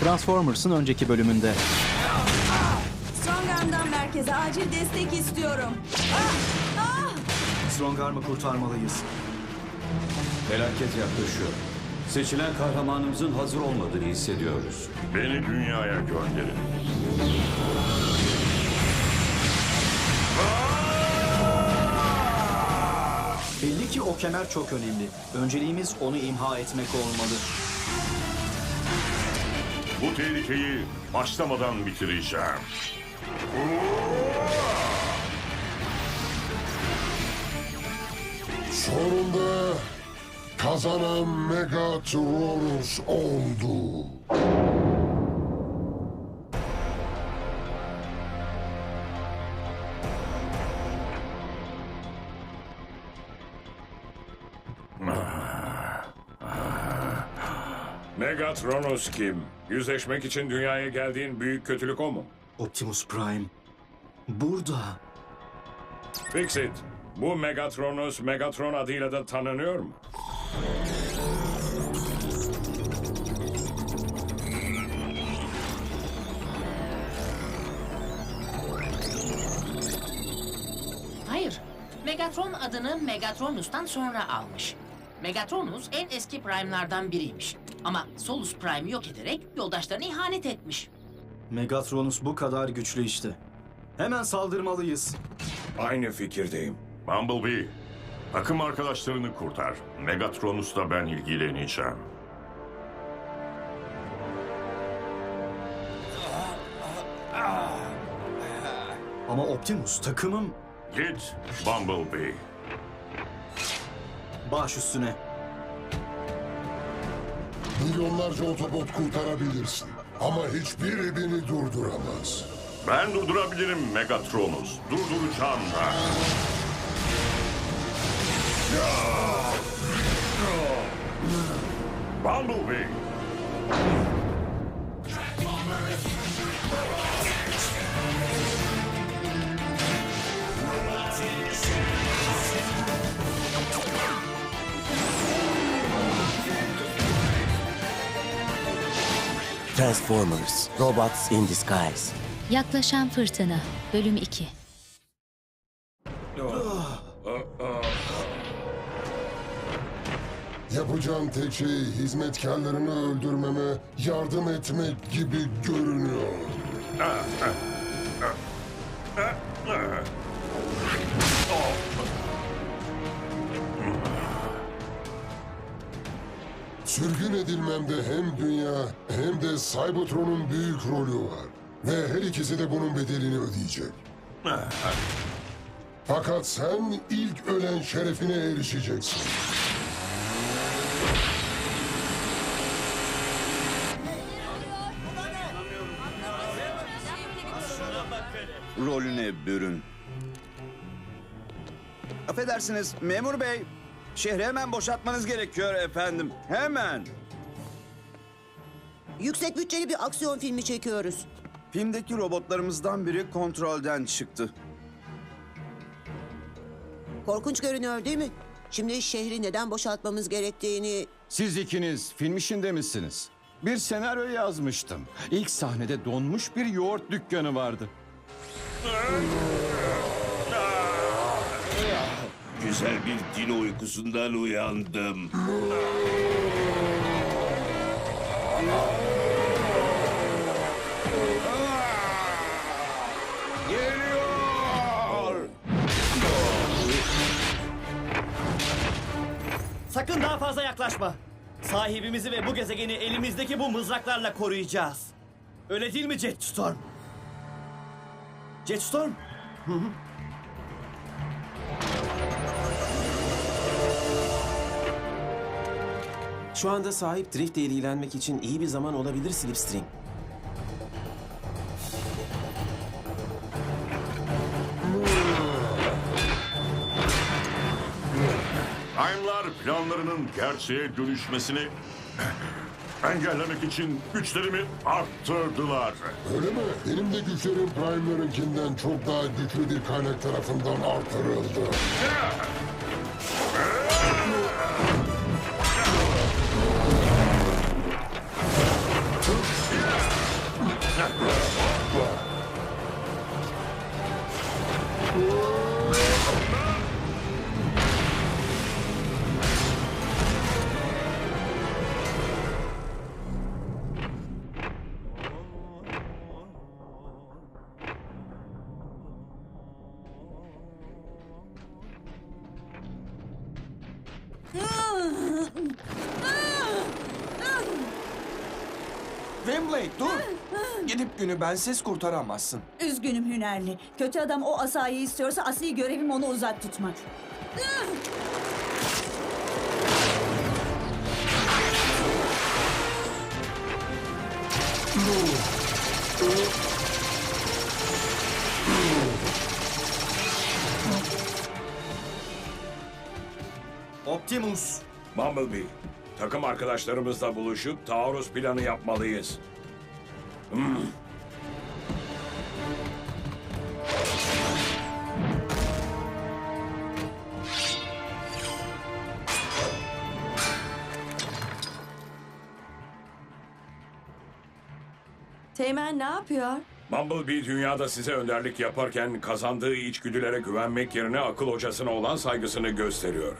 Transformers'ın önceki bölümünde. Strongarm'dan merkeze acil destek istiyorum. Ah! Ah! Strongarm'ı kurtarmalıyız. Felaket yaklaşıyor. Seçilen kahramanımızın hazır olmadığını hissediyoruz. Beni dünyaya gönderin. Belli ki o kemer çok önemli. Önceliğimiz onu imha etmek olmalı. Bu tehlikeyi başlamadan bitireceğim. Sonunda kazanan Megatronus oldu. Megatronus kim? Yüzleşmek için dünyaya geldiğin büyük kötülük o mu? Optimus Prime. Burada. Fixit, bu Megatronus Megatron adıyla da tanınıyor mu? Hayır. Megatron adını Megatronus'tan sonra almış. Megatronus en eski Prime'lardan biriymiş. Ama Solus Prime'ı yok ederek yoldaşlarına ihanet etmiş. Megatronus bu kadar güçlü işte. Hemen saldırmalıyız. Aynı fikirdeyim. Bumblebee, takım arkadaşlarını kurtar. Megatronus'la ben ilgileneceğim. Ama Optimus takımım Git Bumblebee. baş üstüne. Milyonlarca otobot kurtarabilirsin. Ama hiçbiri beni durduramaz. Ben durdurabilirim Megatronus. Durduracağım da. Bumblebee. Transformers, Robots in Disguise. Yaklaşan Fırtına Bölüm 2 Yapacağım tek şey hizmetkarlarını öldürmeme yardım etmek gibi görünüyor. Sürgün edilmemde hem dünya hem de Cybertron'un büyük rolü var. Ve her ikisi de bunun bedelini ödeyecek. Fakat sen ilk ölen şerefine erişeceksin. rolüne bürün. Affedersiniz memur bey. Şehri hemen boşaltmanız gerekiyor efendim. Hemen. Yüksek bütçeli bir aksiyon filmi çekiyoruz. Filmdeki robotlarımızdan biri kontrolden çıktı. Korkunç görünüyor değil mi? Şimdi şehri neden boşaltmamız gerektiğini... Siz ikiniz film işinde misiniz? Bir senaryo yazmıştım. İlk sahnede donmuş bir yoğurt dükkanı vardı. Güzel bir dino uykusundan uyandım. Sakın daha fazla yaklaşma. Sahibimizi ve bu gezegeni elimizdeki bu mızraklarla koruyacağız. Öyle değil mi Jetstorm? Jetstorm? Şu anda sahip Drift'le ilgilenmek için iyi bir zaman olabilir Slipstream. Time'lar planlarının gerçeğe dönüşmesini engellemek için güçlerimi arttırdılar. Öyle mi? Benim de güçlerim Prime'larınkinden çok daha güçlü bir kaynak tarafından artırıldı. Wembley dur. Gidip günü bensiz kurtaramazsın. Üzgünüm hünerli. Kötü adam o asayı istiyorsa asli görevim onu uzak tutmak. Optimus. Bumblebee. Takım arkadaşlarımızla buluşup taarruz planı yapmalıyız. Hmm. Teğmen ne yapıyor? Bumblebee dünyada size önderlik yaparken kazandığı içgüdülere güvenmek yerine akıl hocasına olan saygısını gösteriyor.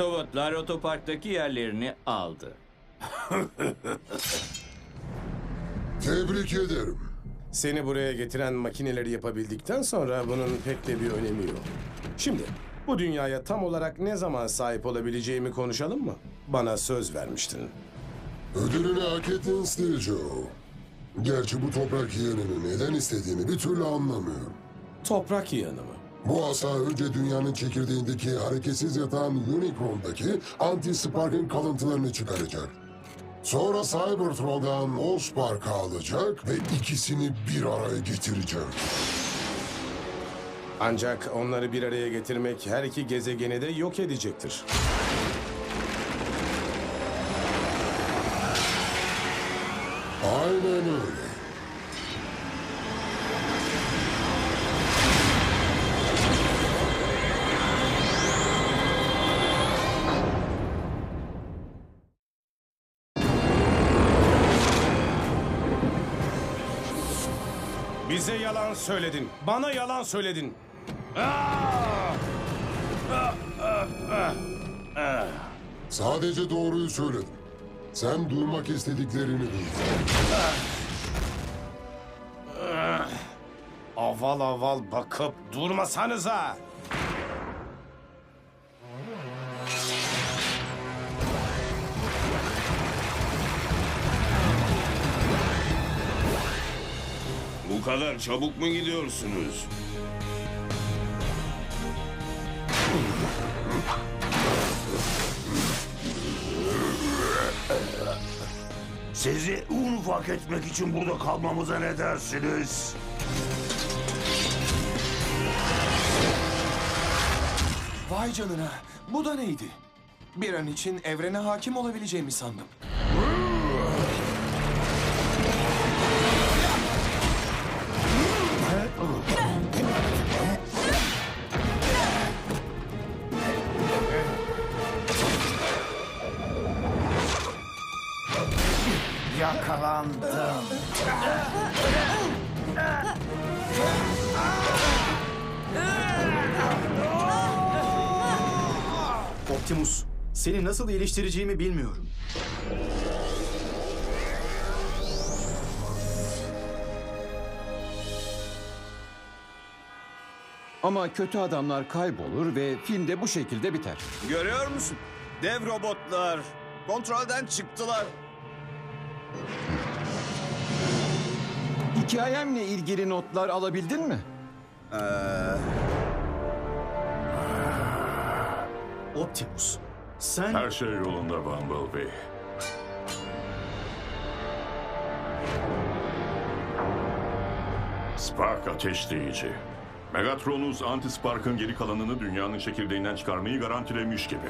Otobotlar otoparktaki yerlerini aldı. Tebrik ederim. Seni buraya getiren makineleri yapabildikten sonra bunun pek de bir önemi yok. Şimdi bu dünyaya tam olarak ne zaman sahip olabileceğimi konuşalım mı? Bana söz vermiştin. Ödülünü hak ettin Steel Joe. Gerçi bu toprak yeğenini neden istediğini bir türlü anlamıyorum. Toprak yığını mı? Bu asa önce dünyanın çekirdeğindeki hareketsiz yatan Unicron'daki anti-spark'ın kalıntılarını çıkaracak. Sonra Cybertron'dan Allspark'ı alacak ve ikisini bir araya getirecek. Ancak onları bir araya getirmek her iki gezegeni de yok edecektir. Aynen öyle. Bize yalan söyledin. Bana yalan söyledin. Sadece doğruyu söyledim. Sen duymak istediklerini duydun. Aval aval bakıp durmasanıza. Bu kadar çabuk mu gidiyorsunuz? Sizi un ufak etmek için burada kalmamıza ne dersiniz? Vay canına. Bu da neydi? Bir an için evrene hakim olabileceğimi sandım. Yakalandım. Optimus, seni nasıl iyileştireceğimi bilmiyorum. Ama kötü adamlar kaybolur ve film de bu şekilde biter. Görüyor musun? Dev robotlar kontrolden çıktılar. Hikayemle ilgili notlar alabildin mi? Ee, Optimus, sen... Her şey yolunda Bumblebee. Spark ateşleyici. Megatronus anti-Spark'ın geri kalanını dünyanın çekirdeğinden çıkarmayı garantilemiş gibi.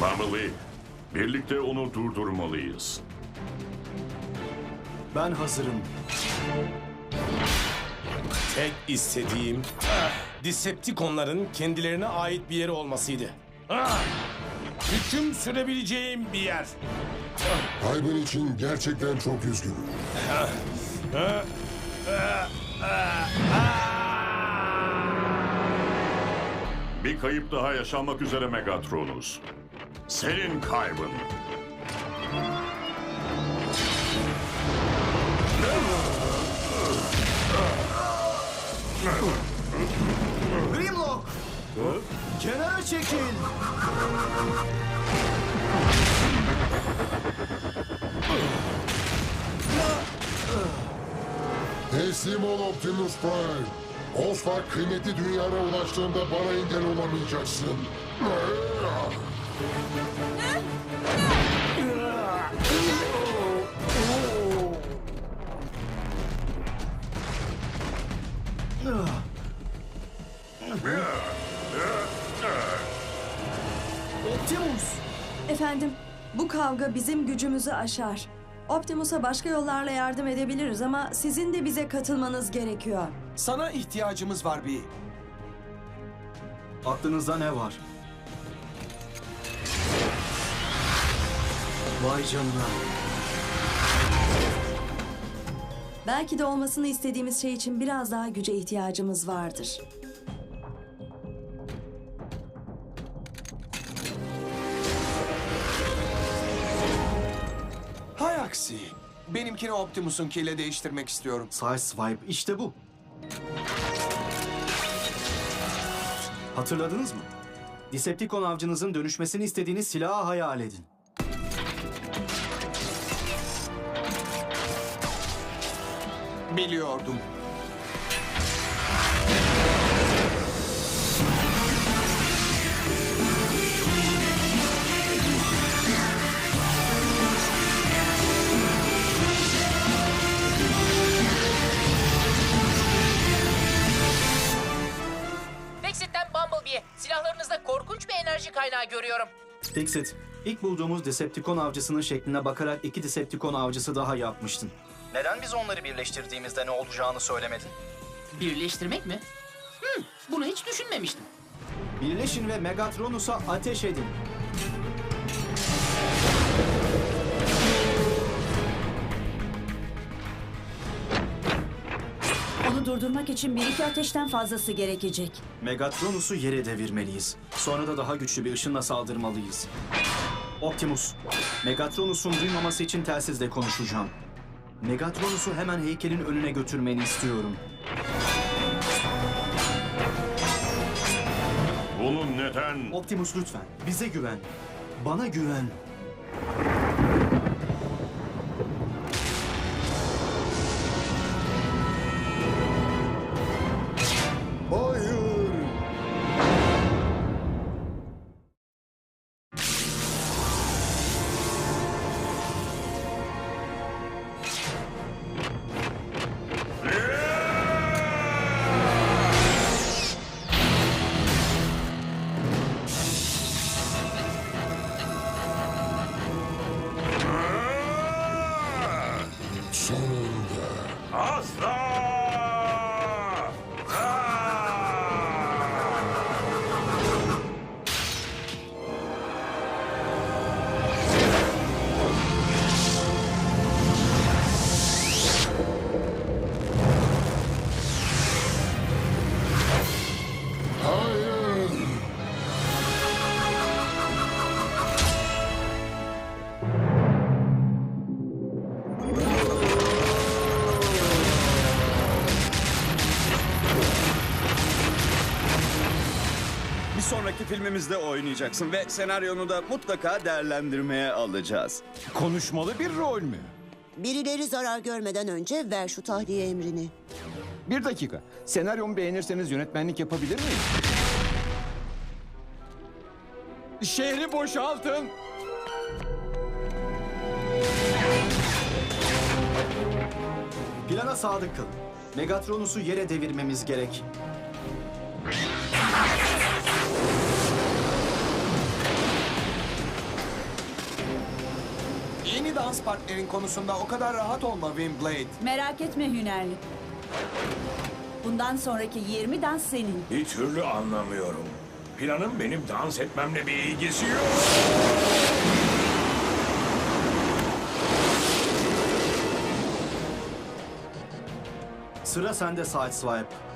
Bumblebee, birlikte onu durdurmalıyız. Ben hazırım. Tek istediğim ah, Decepticonların kendilerine ait bir yeri olmasıydı. Ah, hüküm sürebileceğim bir yer. Kaybın için gerçekten çok üzgünüm. Ah, ah, ah, ah, ah. Bir kayıp daha yaşanmak üzere Megatronus. Senin kaybın. Grimlock! Kenara çekil! Teslim ol Optimus Prime. Ospark kıymetli dünyana ulaştığında bana engel olamayacaksın. Optimus! Efendim, bu kavga bizim gücümüzü aşar. Optimus'a başka yollarla yardım edebiliriz ama sizin de bize katılmanız gerekiyor. Sana ihtiyacımız var bir. Aklınızda ne var? Vay canına. Belki de olmasını istediğimiz şey için biraz daha güce ihtiyacımız vardır. Hay aksi. Benimkini Optimus'unkiyle değiştirmek istiyorum. Sideswipe işte bu. Hatırladınız mı? Decepticon avcınızın dönüşmesini istediğiniz silahı hayal edin. Biliyordum. Fexit'ten Bumblebee'ye silahlarınızda korkunç bir enerji kaynağı görüyorum. Fixit, ilk bulduğumuz Decepticon avcısının şekline bakarak iki Decepticon avcısı daha yapmıştın. Neden biz onları birleştirdiğimizde ne olacağını söylemedin? Birleştirmek mi? Hmm, bunu hiç düşünmemiştim. Birleşin ve Megatronus'a ateş edin. Onu durdurmak için bir iki ateşten fazlası gerekecek. Megatronus'u yere devirmeliyiz. Sonra da daha güçlü bir ışınla saldırmalıyız. Optimus, Megatronus'un duymaması için telsizle konuşacağım. Megatronus'u hemen heykelin önüne götürmeni istiyorum. Bunun neden... Optimus lütfen, bize güven. Bana güven. Sonraki filmimizde oynayacaksın ve senaryonu da mutlaka değerlendirmeye alacağız. Konuşmalı bir rol mü? Birileri zarar görmeden önce ver şu tahliye emrini. Bir dakika. Senaryomu beğenirseniz yönetmenlik yapabilir miyim? Şehri boşaltın. Plana sadık kalın. Megatronus'u yere devirmemiz gerek. Dans partnerin konusunda o kadar rahat olma Windblade. Merak etme hünerli. Bundan sonraki 20 dans senin. Bir türlü anlamıyorum. Planın benim dans etmemle bir ilgisi yok. Sıra sende Sideswipe.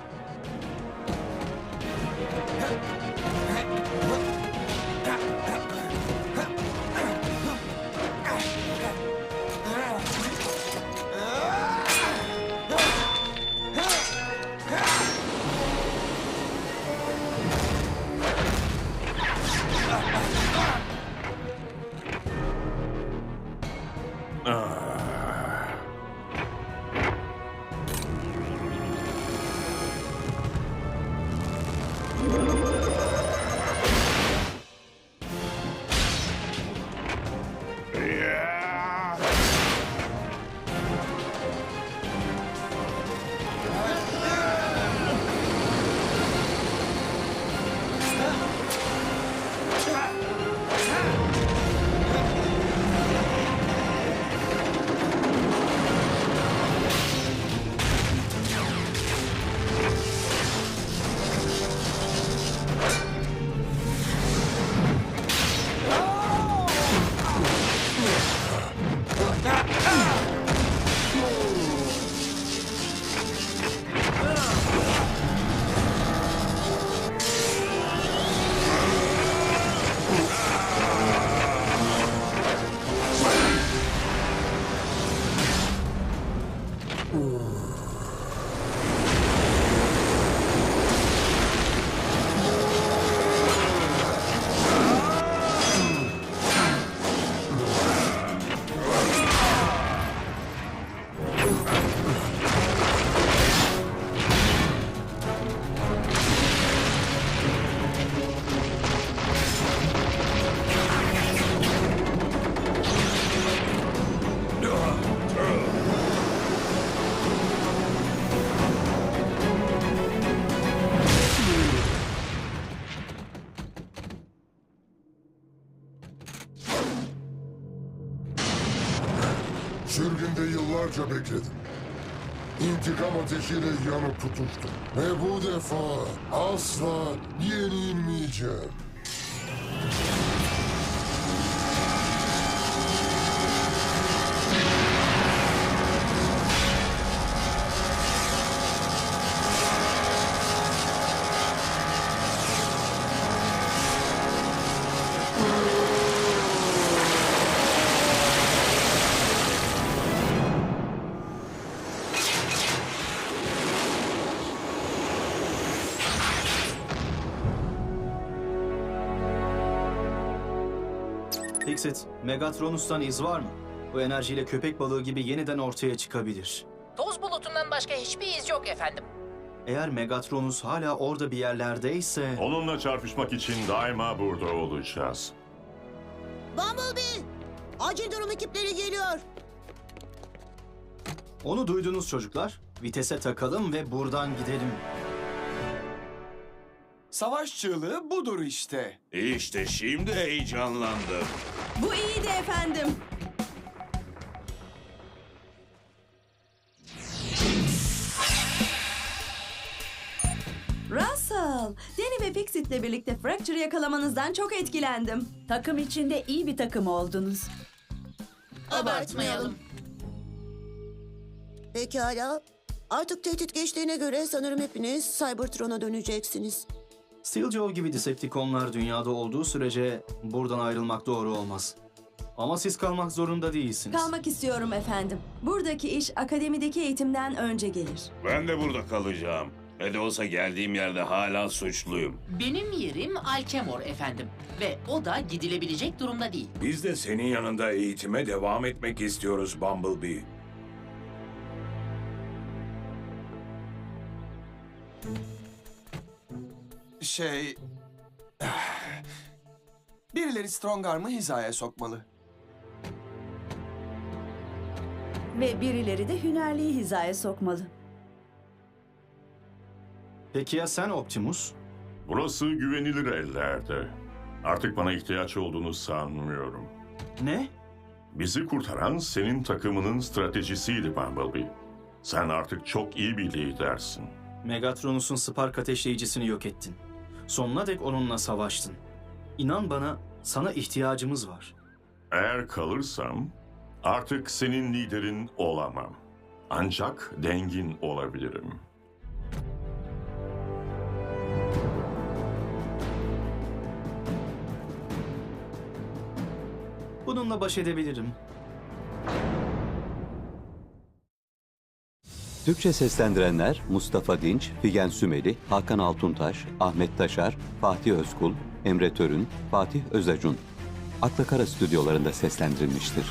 Yıllarca bekledim. İntikam ateşiyle yanıp tutuştum. Ve bu defa asla yenilmeyeceğim. Fixit, Megatronus'tan iz var mı? Bu enerjiyle köpek balığı gibi yeniden ortaya çıkabilir. Toz bulutundan başka hiçbir iz yok efendim. Eğer Megatronus hala orada bir yerlerdeyse... Onunla çarpışmak için daima burada olacağız. Bumblebee! Acil durum ekipleri geliyor. Onu duydunuz çocuklar. Vitese takalım ve buradan gidelim. Savaş çığlığı budur işte. İşte şimdi heyecanlandım. Bu iyiydi efendim. Russell, Danny ve Fixit'le birlikte Fracture'ı yakalamanızdan çok etkilendim. Takım içinde iyi bir takım oldunuz. Abartmayalım. Pekala. Artık tehdit geçtiğine göre sanırım hepiniz Cybertron'a döneceksiniz. Steeljaw gibi Decepticonlar dünyada olduğu sürece buradan ayrılmak doğru olmaz. Ama siz kalmak zorunda değilsiniz. Kalmak istiyorum efendim. Buradaki iş akademideki eğitimden önce gelir. Ben de burada kalacağım. Ne de olsa geldiğim yerde hala suçluyum. Benim yerim Alkemor efendim. Ve o da gidilebilecek durumda değil. Biz de senin yanında eğitime devam etmek istiyoruz Bumblebee. Şey... Birileri Strongarm'ı hizaya sokmalı. Ve birileri de hünerliği hizaya sokmalı. Peki ya sen Optimus? Burası güvenilir ellerde. Artık bana ihtiyaç olduğunu sanmıyorum. Ne? Bizi kurtaran senin takımının stratejisiydi Bumblebee. Sen artık çok iyi bir lidersin. Megatronus'un Spark ateşleyicisini yok ettin. Sonuna dek onunla savaştın. İnan bana sana ihtiyacımız var. Eğer kalırsam artık senin liderin olamam. Ancak dengin olabilirim. Bununla baş edebilirim. Türkçe seslendirenler Mustafa Dinç, Figen Sümeli, Hakan Altuntaş, Ahmet Taşar, Fatih Özkul, Emre Törün, Fatih Özacun. Akla Kara stüdyolarında seslendirilmiştir.